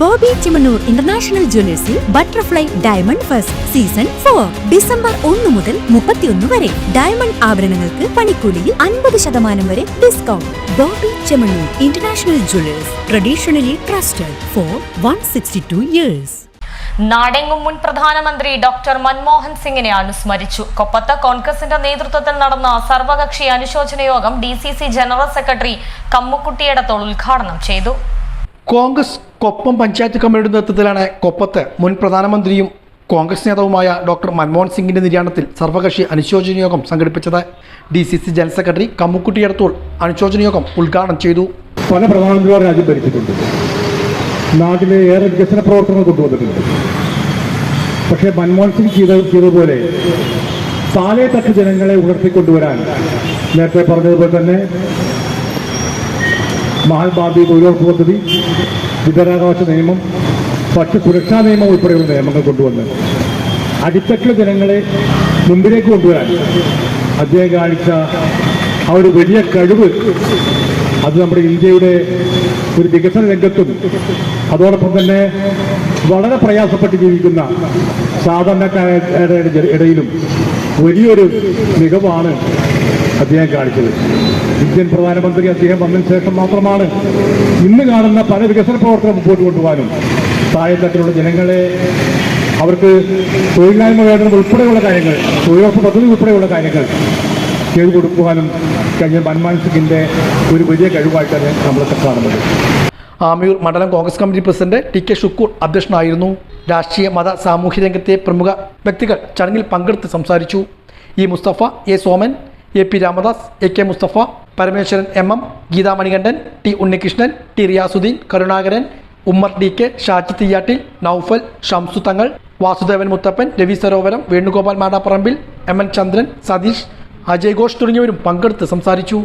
Bobby Chemmanur international ജ്വല്ലേഴ്സിൽ butterfly diamond first season four. December ഒന്ന് മുതൽ മുപ്പത്തിയൊന്ന് വരെ. ഡയമണ്ട് ആഭരണങ്ങൾക്ക് പണിക്കൂലിയിൽ അൻപത് ശതമാനം വരെ discount Bobby Chemmanur international jewellers traditionally trusted for one sixty two years. നാടെങ്ങും മുൻ പ്രധാനമന്ത്രി ഡോക്ടർ മൻമോഹൻ സിംഗിനെ അനുസ്മരിച്ചു. കൊപ്പത്ത് കോൺഗ്രസിന്റെ നേതൃത്വത്തിൽ നടന്ന സർവകക്ഷി അനുശോചന യോഗം ഡി ജനറൽ സെക്രട്ടറി കമ്മുക്കുട്ടിയടത്തോൾ ഉദ്ഘാടനം ചെയ്തു. കോൺഗ്രസ് കൊപ്പം പഞ്ചായത്ത് കമ്മിറ്റിയുടെ നേതൃത്വത്തിലാണ് കൊപ്പത്ത് മുൻ പ്രധാനമന്ത്രിയും കോൺഗ്രസ് നേതാവുമായ ഡോക്ടർ മൻമോഹൻ സിംഗിന്റെ നിര്യാണത്തിൽ സർവകക്ഷി അനുശോചന യോഗം സംഘടിപ്പിച്ചത്. D C C general secretary Kammukutty Edathol അനുശോചന യോഗം ഉദ്ഘാടനം ചെയ്തു. പല പ്രധാനമന്ത്രിമാർ രാജ്യം ഭരിച്ചിട്ടുണ്ട്. നാട്ടിലെ ഏറെ വികസന പ്രവർത്തനങ്ങൾ കൊണ്ടുവന്നിട്ടുണ്ട്. പക്ഷേ മൻമോഹൻ സിംഗ് ചെയ്ത ചെയ്തതുപോലെ താഴെ തട്ട് ജനങ്ങളെ ഉയർത്തിക്കൊണ്ടുവരാൻ നേരത്തെ പറഞ്ഞതുപോലെ തന്നെ മഹാത്മാഗാന്ധി തൊഴിലുറപ്പ് പദ്ധതി വിതരാകാശ നിയമം ഭക്ഷ്യ സുരക്ഷാ നിയമം ഉൾപ്പെടെയുള്ള നിയമങ്ങൾ കൊണ്ടുവന്ന് അടിത്തട്ടിലെ ജനങ്ങളെ മുമ്പിലേക്ക് കൊണ്ടുവരാൻ അദ്ദേഹം കാണിച്ച ആ ഒരു വലിയ കഴിവ് അത് നമ്മുടെ ഇന്ത്യയുടെ ഒരു വികസന രംഗത്തും അതോടൊപ്പം തന്നെ വളരെ പ്രയാസപ്പെട്ട് ജീവിക്കുന്ന സാധാരണക്കാരുടെ ഇടയിലും വലിയൊരു മികവാണ് അദ്ദേഹം കാണിച്ചത്. ഇന്ത്യൻ പ്രധാനമന്ത്രി അദ്ദേഹം വന്നതിന് ശേഷം മാത്രമാണ് ഇന്ന് കാണുന്ന പല വികസന പ്രവർത്തനം മുമ്പോട്ട് കൊണ്ടുപോകാനും. താഴെത്തട്ടിലുള്ള ജനങ്ങളെ അവർക്ക് തൊഴിലില്ലായ്മ വേണ്ടത് ഉൾപ്പെടെയുള്ള കാര്യങ്ങൾ തൊഴിലുറപ്പ് പദ്ധതി ഉൾപ്പെടെയുള്ള കാര്യങ്ങൾ ചെയ്തു കൊടുക്കുവാനും കഴിഞ്ഞ മൻമോഹൻ സിംഗിന്റെ ഒരു വലിയ കഴിവായിട്ടാണ് നമ്മളൊക്കെ കാണുന്നത്. ആമിയൂർ മണ്ഡലം Congress committee president T K Shukkur അധ്യക്ഷനായിരുന്നു. രാഷ്ട്രീയ മത സാമൂഹ്യ രംഗത്തെ പ്രമുഖ വ്യക്തികൾ ചടങ്ങിൽ പങ്കെടുത്ത് സംസാരിച്ചു. E Musthafa A Soman A P Ramadas A K Musthafa Parameswaran M M Geetha Manikandan T Unnikrishnan T Riyasudheen Karunakaran Ummer D K Shaji Theeyattil Noufal Shamsu Thangal Vasudevan Muthappan Ravi Sarovaram Venugopal Madaparambil M N Chandran Satheesh Ajay Ghosh തുടങ്ങിയവരും പങ്കെടുത്ത് സംസാരിച്ചു.